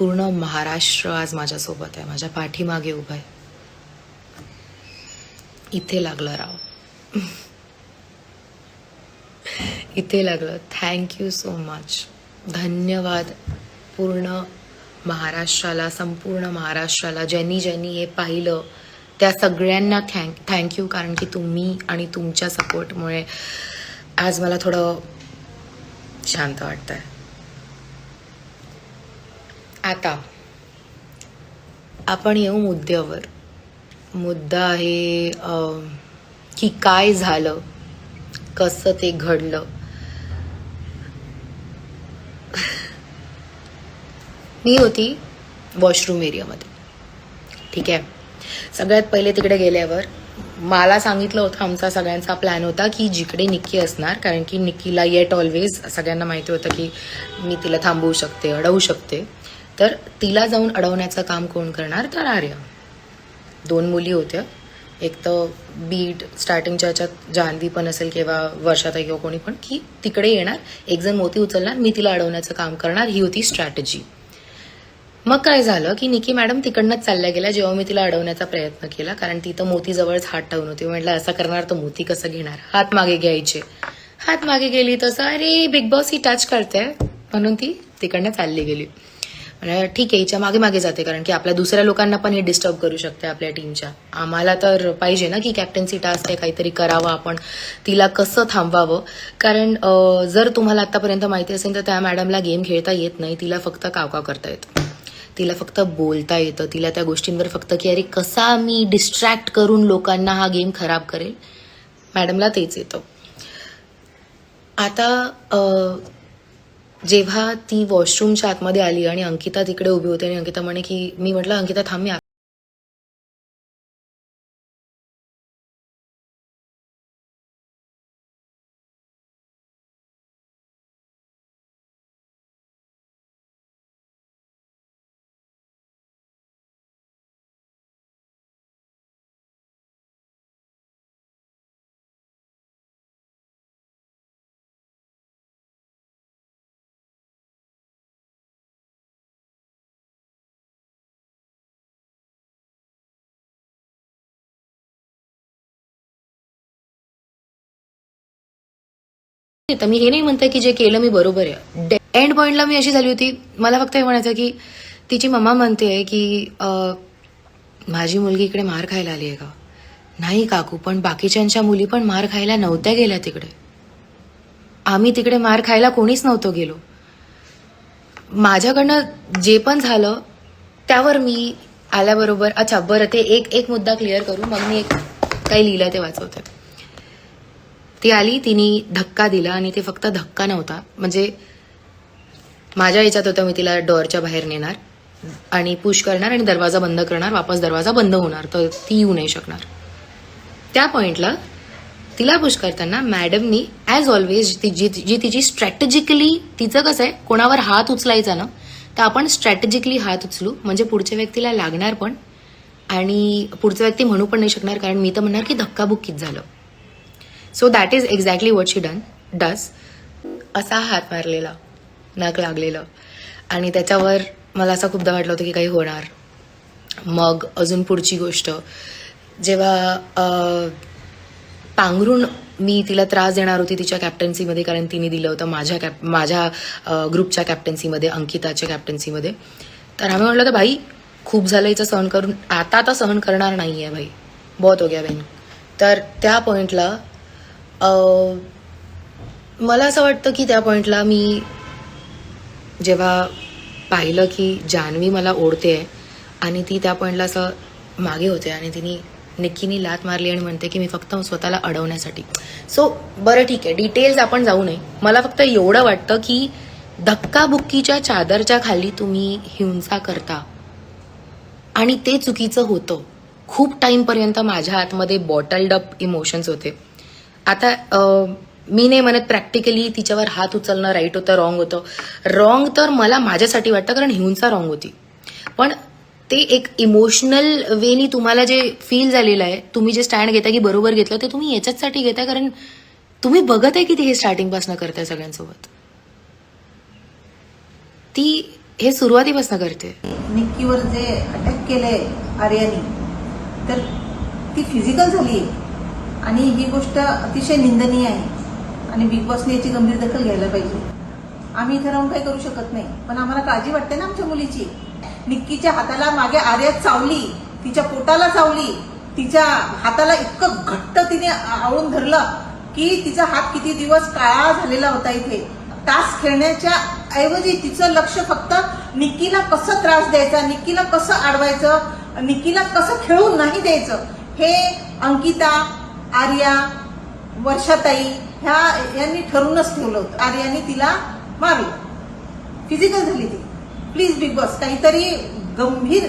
पूर्ण महाराष्ट्र आज माझ्यासोबत आहे. माझ्या पाठीमागे उभं आहे. इथे लागलं राव. इथे लागलं. थँक्यू सो मच धन्यवाद पूर्ण महाराष्ट्राला संपूर्ण महाराष्ट्राला. ज्यांनी ज्यांनी हे पाहिलं त्या सगळ्यांना थँक थँक्यू कारण की तुम्ही आणि तुमच्या सपोर्टमुळे आज मला थोडं शांत वाटतं आहे आता आपण येऊ मुद्द्यावर. मुद्दा आहे की काय झालं? कसं ते घडलं? मी होती वॉशरूम एरियामध्ये. ठीक आहे? सगळ्यात पहिले तिकडे गेल्यावर मला सांगितलं होतं आमचा सगळ्यांचा प्लॅन होता की जिकडे निक्की असणार कारण की निक्कीला येट ऑलवेज सगळ्यांना माहिती होतं की मी तिला थांबवू शकते अडवू शकते. तर तिला जाऊन अडवण्याचं काम कोण करणार? तर आर्य. दोन मुली होत्या. एक तर बीट स्टार्टिंगच्या ह्याच्यात जान्हवी पण असेल किंवा वर्षाताई किंवा कोणी पण की तिकडे येणार. एक जण मोती उचलणार मी तिला अडवण्याचं काम करणार ही होती स्ट्रॅटेजी मग काय झालं की निकी मॅडम तिकडनंच चालल्या गेल्या जेव्हा मी तिला अडवण्याचा प्रयत्न केला कारण ती तर मोतीजवळच हात ठेवून होती. म्हटलं असं करणार तर मोती कसं घेणार? हात मागे घ्यायचे. हात मागे गेली तसं अरे बिग बॉस ही टच करते. म्हणून ती तिकडनं चालली गेली. ठीक आहे हिच्या मागे मागे जाते कारण की आपल्या दुसऱ्या लोकांना पण हे डिस्टर्ब करू शकते आपल्या टीमच्या आम्हाला तर पाहिजे ना की कॅप्टन्सी टास्क आहे काहीतरी करावं आपण. तिला कसं थांबवावं? कारण जर तुम्हाला आतापर्यंत माहिती असेल तर त्या मॅडमला गेम खेळता येत नाही. तिला फक्त कावकाव करता येतं. तिला फक्त बोलता येतं. तिला त्या गोष्टींवर फक्त की अरे कसा मी डिस्ट्रॅक्ट करून लोकांना हा गेम खराब करेल? मॅडमला तेच येतं. आता जेव्हा ती वॉशरूमच्या आतमध्ये आली आणि अंकिता तिकडे उभी होती आणि अंकिता म्हणे की मी म्हटलं अंकिता थांब मी तर मी हे नाही म्हणते की जे केलं मी बरोबर आहे. एंड पॉइंटला मी अशी झाली होती. मला फक्त हे म्हणायचं की तिची मम्मा म्हणते की माझी मुलगी इकडे मार खायला आली आहे का? नाही काकू पण बाकीच्यांच्या मुली पण मार खायला नव्हत्या गेल्या तिकडे. आम्ही तिकडे मार खायला कोणीच नव्हतो गेलो. माझ्याकडनं जे पण झालं त्यावर मी आल्याबरोबर अच्छा बरं ते एक एक मुद्दा क्लिअर करू. मग मी एक काही लिहिलं ते वाचवते. ती आली तिने धक्का दिला आणि ते फक्त धक्का नव्हता. म्हणजे माझ्या याच्यात होतं मी तिला डोअरच्या बाहेर नेणार आणि पुश करणार आणि दरवाजा बंद करणार वापस दरवाजा बंद होणार तर ती येऊ नाही शकणार. त्या पॉईंटला तिला पुश करताना मॅडमनी ॲज ऑलवेज ती जी जी तिची स्ट्रॅटेजिकली तिचं कसं आहे कोणावर हात उचलायचा ना तर आपण स्ट्रॅटेजिकली हात उचलू म्हणजे पुढच्या व्यक्तीला लागणार पण आणि पुढचा व्यक्ती म्हणू पण नाही शकणार कारण मी तर म्हणणार की धक्काबुक्कीच झालं. So that is exactly what she done does असा हात मारलेला नाक लागलेलं. आणि त्याच्यावर मला असं खूपदा वाटलं होतं की काही होणार. मग अजून पुढची गोष्ट. जेव्हा पांघरून मी तिला त्रास देणार होती तिच्या कॅप्टन्सीमध्ये कारण तिने दिलं होतं माझ्या कॅप माझ्या ग्रुपच्या कॅप्टन्सीमध्ये अंकिताच्या कॅप्टन्सीमध्ये तर आम्ही म्हटलं तर भाई खूप झालं हिचं सहन करून आता आता सहन करणार नाही आहे भाई बहुत हो गया बहीण. तर त्या पॉईंटला मला असं वाटतं की त्या पॉईंटला मी जेव्हा पाहिलं की जान्हवी मला ओढते आहे आणि ती त्या पॉईंटला असं मागे होते आणि तिने निक्कीनी लात मारली आणि म्हणते की मी फक्त स्वतःला अडवण्यासाठी. सो बरं ठीक आहे. डिटेल्स आपण जाऊ नये. मला फक्त एवढं वाटतं की धक्काबुक्कीच्या चादरच्या खाली तुम्ही हिंसा करता. आणि ते चुकीचं होतं. खूप टाईमपर्यंत माझ्या आतमध्ये बॉटल्ड अप इमोशन्स होते. आता मी नाही म्हणत प्रॅक्टिकली तिच्यावर हात उचलणं राईट होतं रॉंग होतं. रॉंग तर मला माझ्यासाठी वाटतं कारण हिंसा रॉंग होती. पण ते एक इमोशनल वेनी तुम्हाला जे फील झालेलं आहे तुम्ही जे स्टँड घेता की बरोबर घेतलं ते तुम्ही याच्याचसाठी घेता कारण तुम्ही बघत आहे की ती हे स्टार्टिंगपासून करताय सगळ्यांसोबत. ती हे सुरुवातीपासून करते. निक्कीवर जे अटॅक केलंय आर्यानी तर ती फिजिकल झाली आणि ही गोष्ट अतिशय निंदनीय आहे. आणि बिग बॉसने याची गंभीर दखल घ्यायला पाहिजे. आम्ही इथे राहून काही करू शकत नाही. पण आम्हाला काळजी वाटते ना आमच्या मुलीची. निक्कीच्या हाताला मागे आर्यात चावली तिच्या पोटाला चावली तिच्या हाताला इतकं घट्ट तिने आवळून धरलं की तिचा हात किती दिवस काळा झालेला होता इथे. तास खेळण्याच्या ऐवजी तिचं लक्ष फक्त निक्कीला कसं त्रास द्यायचा निक्कीला कसं अडवायचं निक्कीला कसं खेळून नाही द्यायचं हे अंकिता आर्या वर्षाताई ह्या यांनी ठरूनच ठेवलं होतं. आर्याने तिला मारलं. फिजिकल झाली ती. प्लीज बिग बॉस काहीतरी गंभीर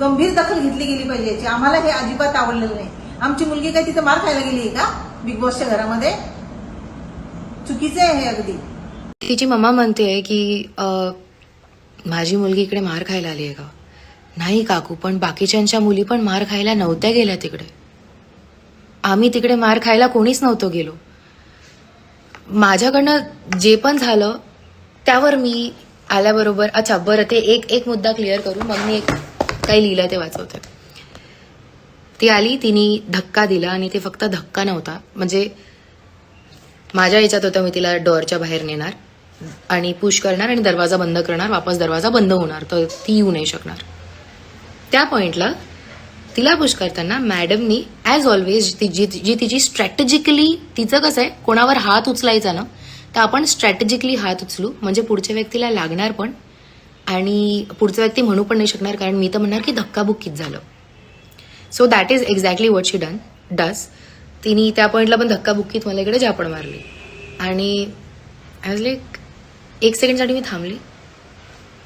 गंभीर दखल घेतली गेली पाहिजे याची. आम्हाला हे अजिबात आवडलेलं नाही. आमची मुलगी काय तिथं मार खायला गेली आहे का? बिग बॉसच्या घरामध्ये? चुकीचं आहे हे अगदी. तिची मम्मा म्हणते की माझी मुलगी इकडे मार खायला आली आहे का? नाही काकू पण बाकीच्यांच्या मुली पण मार खायला नव्हत्या गेल्या तिकडे. आम्ही तिकडे मार खायला कोणीच नव्हतो गेलो. माझ्याकडनं जे पण झालं त्यावर मी आल्याबरोबर अच्छा बरं ते एक एक मुद्दा क्लिअर करू मग मी एक काही लिहिलं ते वाचवते. ती आली तिने धक्का दिला आणि ते फक्त धक्का नव्हता. म्हणजे माझ्या याच्यात होतं मी तिला डोअरच्या बाहेर नेणार आणि पुश करणार आणि दरवाजा बंद करणार वापस दरवाजा बंद होणार तर ती येऊ नाही शकणार. त्या पॉइंटला तिला पुश करताना मॅडमनी ॲज ऑलवेज ती जी जी तिची स्ट्रॅटेजिकली तिचं कसं आहे कोणावर हात उचलायचा ना तर आपण स्ट्रॅटेजिकली हात उचलू म्हणजे पुढच्या व्यक्तीला लागणार पण आणि पुढचा व्यक्ती म्हणू पण नाही शकणार कारण मी तर म्हणणार की धक्काबुक्कीच झालं. So that is exactly what she done does तिने त्या पॉईंटला पण धक्काबुक्कीत मला इकडे झापड मारली. आणि ॲज लाईक एक सेकंडसाठी मी थांबली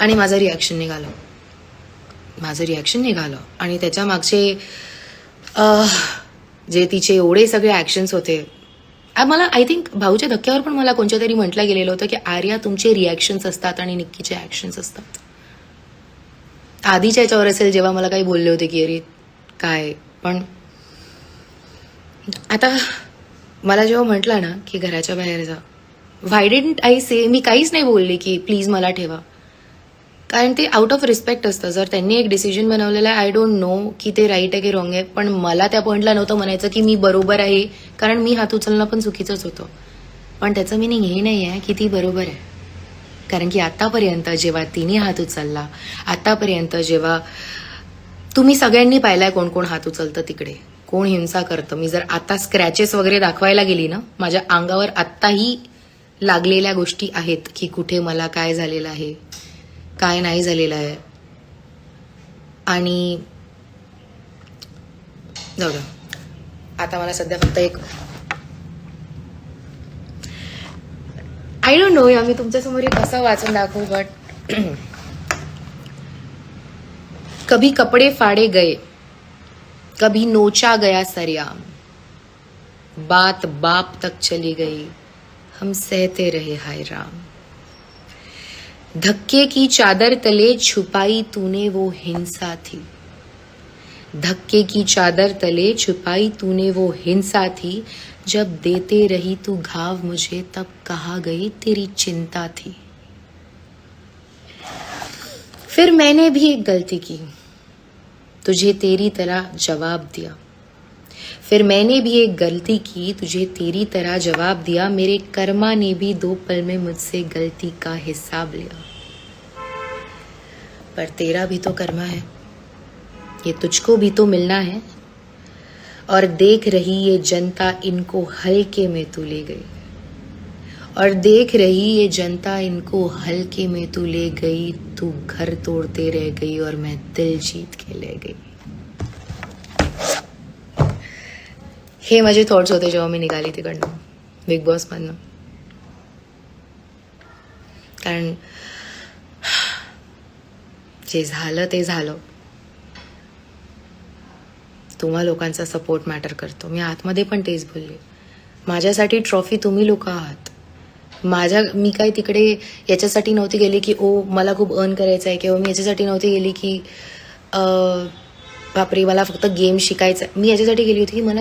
आणि माझं रिॲक्शन निघालं. माझं रिॲक्शन निघालं. आणि त्याच्या मागचे जे तिचे एवढे सगळे ॲक्शन्स होते मला आय थिंक भाऊच्या धक्क्यावर पण मला कोणत्या तरी म्हटलं गेलेलं होतं की आर्या तुमचे रिॲक्शन्स असतात आणि निक्कीचे ॲक्शन्स असतात. आधीच्या याच्यावर असेल जेव्हा मला काही बोलले होते की अरे काय? पण आता मला जेव्हा म्हटलं ना की घराच्या बाहेर जा व्हाय डिडंट आय से मी काहीच नाही बोलले की प्लीज मला ठेवा. कारण ते आउट ऑफ रिस्पेक्ट असतं. जर त्यांनी एक डिसिजन बनवलेलं आहे आय डोंट नो की ते राईट आहे की रॉंग आहे पण मला त्या पॉईंटला नव्हतं म्हणायचं की मी बरोबर आहे कारण मी हात उचलणं पण चुकीचंच होतं. पण त्याचं मिनिंग हे नाही आहे की ती बरोबर आहे. कारण की आतापर्यंत जेव्हा तिने हात उचलला आतापर्यंत जेव्हा तुम्ही सगळ्यांनी पाहिलाय कोण कोण हात उचलतं तिकडे कोण हिंसा करतं. मी जर आता स्क्रॅचेस वगैरे दाखवायला गेली ना माझ्या अंगावर आत्ताही लागलेल्या गोष्टी आहेत की कुठे मला काय झालेलं आहे. काय नाही झालेलं आहे. आणि जाऊ द्या आता मला सध्या फक्त एक आय डोंट नो या मी तुमच्यासमोर हे कसं वाचून दाखवू बट कभी कपड़े फाड़े गए कभी नोचा गया सरियाम बात बाप तक चली गई हम सहते रहे हाय राम। धक्के की चादर तले छुपाई तूने वो हिंसा थी। धक्के की चादर तले छुपाई तूने वो हिंसा थी। जब देते रही तू घाव मुझे, तब कहा गई तेरी चिंता थी। फिर मैंने भी एक गलती की। तुझे तेरी तरह जवाब दिया। फिर मैंने भी एक गलती की। तुझे तेरी तरह जवाब दिया। मेरे कर्मा ने भी दो पल में मुझसे गलती का हिसाब लिया। पर तेरा भी तो कर्मा है। ये तुझको भी तो मिलना है। और देख रही ये जनता इनको हल्के में तू ले गई। और देख रही ये जनता इनको हल्के में तू ले गई। तू घर तोड़ते रह गई और मैं दिल जीत के ले गई। हे माझे थॉट्स होते जेव्हा निकाली थी करना बिग बॉसमधनं कारण जे झालं ते झालं. तुम्हा लोकांचा सपोर्ट मॅटर करतो. मी आतमध्ये पण तेच बोलले. माझ्यासाठी ट्रॉफी तुम्ही लोक आहात. माझ्या मी काय तिकडे याच्यासाठी नव्हती गेली की ओ मला खूप अर्न करायचं आहे किंवा मी याच्यासाठी नव्हती गेली की बापरे मला फक्त गेम शिकायचं आहे. मी याच्यासाठी गेली होती की मला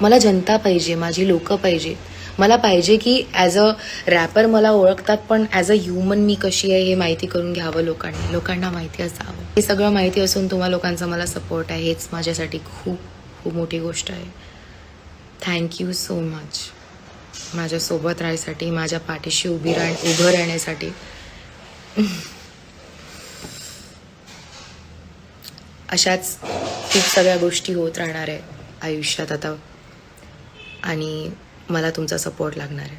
मला जनता पाहिजे माझी लोकं पाहिजे. मला पाहिजे की ॲज अ रॅपर मला ओळखतात पण ॲज अ ह्युमन मी कशी आहे हे माहिती करून घ्यावं लोकांनी लोकांना माहिती असावं. हे सगळं माहिती असून तुम्हा लोकांचा मला सपोर्ट आहे हेच माझ्यासाठी खूप खूप मोठी गोष्ट आहे. थँक्यू सो मच माझ्यासोबत राहायसाठी माझ्या पाठीशी उभी राह उभं राहण्यासाठी. अशाच खूप सगळ्या गोष्टी होत राहणार आहे आयुष्यात आता. आणि मला तुमचा सपोर्ट लागणार आहे.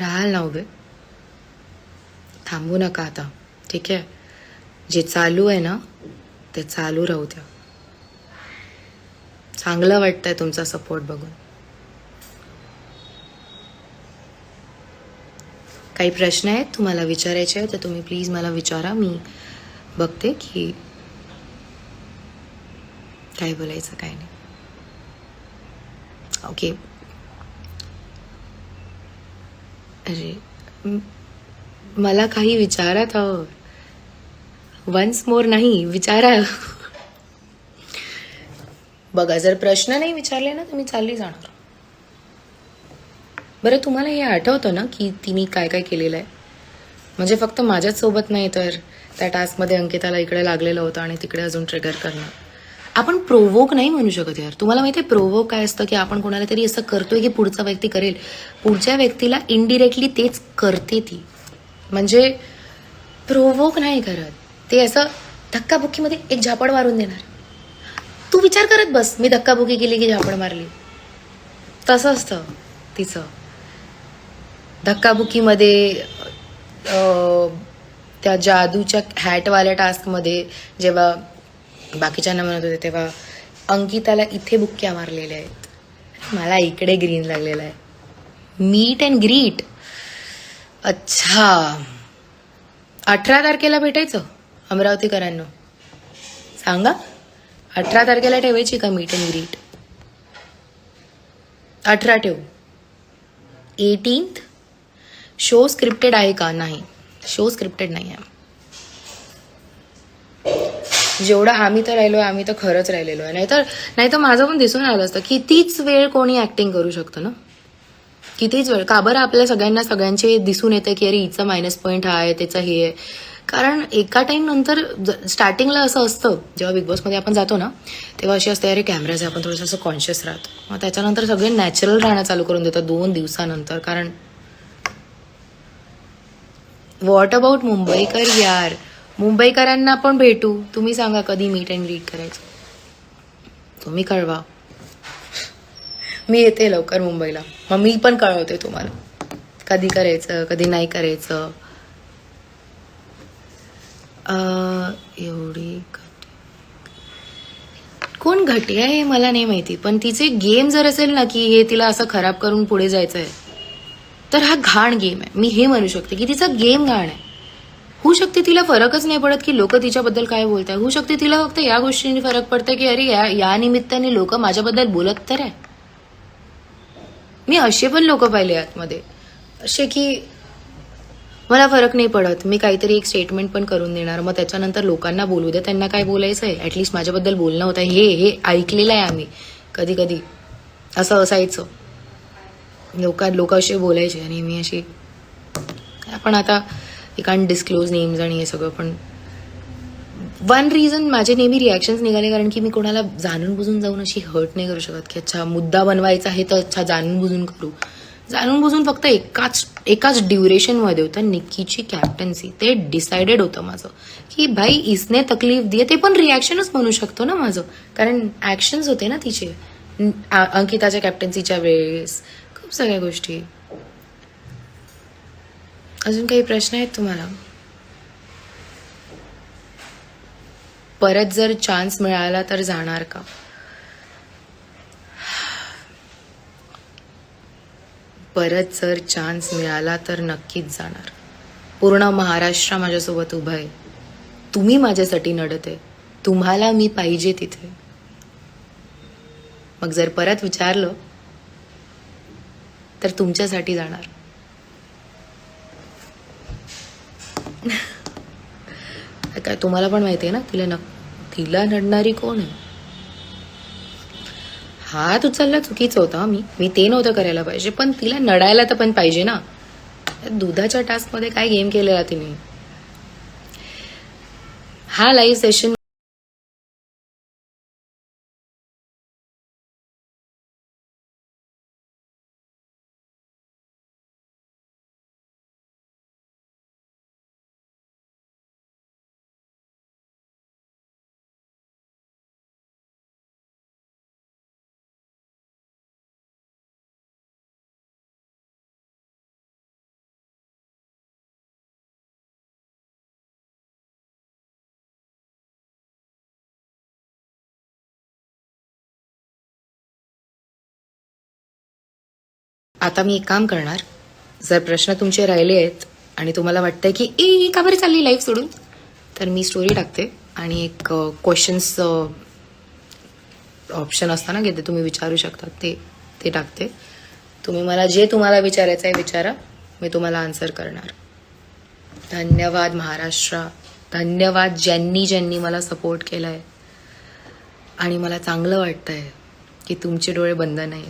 राहाल ना उभे. थांबू नका आता. ठीक आहे? जे चालू आहे ना ते चालू राहू द्या. चांगलं वाटतंय तुमचा सपोर्ट बघून. काही प्रश्न आहेत? तुम्हाला विचारायचे तर तुम्ही प्लीज मला विचारा. मी बघते की काय बोलायचं काय नाही. ओके अरे मला काही विचारात वन्स मोर नाही विचारा. बघा जर प्रश्न नाही विचारले ना तर मी चालली जाणार. बरं तुम्हाला हे आठवतं ना की तिने काय काय केलेलं आहे? म्हणजे फक्त माझ्याच सोबत नाही तर त्या टास्कमध्ये अंकिताला इकडे लागलेलं होतं आणि तिकडे अजून ट्रिगर करणं आपण प्रोवोक नाही म्हणू शकत यार. तुम्हाला माहिती आहे प्रोवोक काय असतं की आपण कोणाला तरी असं करतोय की पुढचा व्यक्ती करेल. पुढच्या व्यक्तीला इनडिरेक्टली तेच करते ती. म्हणजे प्रोवोक नाही करत. ते असं धक्काबुक्कीमध्ये एक झापड मारून देणार. तू विचार करत बस. मी धक्काबुक्की केली की झापड मारली. तसं असतं तिचं. धक्काबुक्कीमध्ये त्या जादूच्या हॅटवाल्या टास्कमध्ये जेव्हा बाकीच्यांना म्हणत होते तेव्हा अंकिताला इथे बुक्क्या मारलेल्या आहेत. मला इकडे ग्रीन लागलेला आहे. मीट अँड ग्रीट अच्छा. अठरा तारखेला भेटायचं? अमरावतीकरांना. सांगा. अठरा तारखेला ठेवायची का मीट अँड ग्रीट अठरा ठेवू. एटीन्थ शो स्क्रिप्टेड आहे का? नाही. शो स्क्रिप्टेड नाही आहे. जेवढं आम्ही तर राहिलो आम्ही तर खरंच राहिलेलो आहे. नाहीतर नाहीतर माझं पण दिसून आलं असतं कितीच वेळ कोणी ऍक्टिंग करू शकतं ना? कितीच वेळ? का बरं आपल्या सगळ्यांना सगळ्यांचे दिसून येतं की अरे हिचं मायनस पॉईंट हा आहे त्याचा हे आहे. कारण एका टाइम नंतर स्टार्टिंगला असं असतं जेव्हा बिग बॉसमध्ये आपण जातो ना तेव्हा अशी असते अरे कॅमेराज आपण थोडंसं असं कॉन्शियस राहतो. मग त्याच्यानंतर सगळे नॅचरल राहणं चालू करून देतात दोन दिवसानंतर. कारण वॉट अबाउट मुंबईकर यार? मुंबईकरांना पण भेटू. तुम्ही सांगा कधी मीट अँड ग्रीट करायचं. तुम्ही कळवा. मी येते लवकर मुंबईला. मग मी पण कळवते तुम्हाला. कधी करायचं कधी नाही करायचं. एवढी कोण घटी आहे हे मला नाही माहिती. पण तिचे गेम जर असेल ना की हे तिला असं खराब करून पुढे जायचं आहे तर हा घाण गेम आहे. मी हे म्हणू शकते की तिचा गेम घाण आहे. होऊ शकते तिला फरकच नाही पडत की लोक तिच्याबद्दल काय बोलत आहे होऊ शकते तिला फक्त या गोष्टींनी फरक पडतं की अरे या या निमित्ताने लोक माझ्याबद्दल बोलत तर आहे. मी असे पण लोक पाहिले आतमध्ये. असे की मला फरक नाही पडत. मी काहीतरी एक स्टेटमेंट पण करून देणार. मग त्याच्यानंतर लोकांना बोलू द्या त्यांना काय बोलायचं आहे ॲटलिस्ट माझ्याबद्दल बोलणं होतं. हे हे ऐकलेलं आहे आम्ही. कधी कधी. असं असायचं. लोक लोक असे बोलायचे आणि मी अशी आपण आता यू कॅन डिस्क्लोज नेम्स आणि हे सगळं पण वन रिझन माझे नेहमी रिॲक्शन्स निघाले कारण की मी कोणाला जाणून बुजून जाऊन अशी हर्ट नाही करू शकत की अच्छा मुद्दा बनवायचा आहे तर अच्छा जाणून बुजून करू. जाणून बुजून फक्त एकाच एकाच ड्युरेशनमध्ये होतं. निक्कीची कॅप्टन्सी ते डिसाइडेड होतं माझं. की भाई इसने तकलीफ दिये ते पण रिॲक्शनच म्हणू शकतो ना माझं. कारण ॲक्शन्स होते ना तिचे. अंकिताच्या कॅप्टन्सीच्या वेळेस. खूप सगळ्या गोष्टी. अजून काही प्रश्न आहेत तुम्हाला? परत जर चान्स मिळाला तर जाणार का? परत जर चान्स मिळाला तर नक्कीच जाणार. पूर्ण महाराष्ट्र माझ्यासोबत उभं आहे. तुम्ही माझ्यासाठी नडत आहे. तुम्हाला मी पाहिजे तिथे. मग जर परत विचारलं तर तुमच्यासाठी जाणार. काय तुम्हाला पण माहिती आहे ना तिला नक तिला नडणारी कोण आहे? हात उचलला चुकीचं होता मी मी ते नव्हतं करायला पाहिजे पण तिला नडायला तर पण पाहिजे ना. दुधाच्या टास्कमध्ये काय गेम केलेला तिने? हा लाईव्ह सेशन आता मी एक काम करणार. जर प्रश्न तुमचे राहिले आहेत आणि तुम्हाला वाटतंय की ए का बरी चालली लाईफ सोडून? तर मी स्टोरी टाकते आणि एक क्वेश्चन्स ऑप्शन असतं ना की ते तुम्ही विचारू शकता. ते ते टाकते. तुम्ही मला जे तुम्हाला विचारायचं आहे विचारा. मी तुम्हाला आन्सर करणार. धन्यवाद महाराष्ट्र. धन्यवाद ज्यांनी ज्यांनी मला सपोर्ट केला आहे आणि मला चांगलं वाटतंय की तुमचे डोळे बंद नाही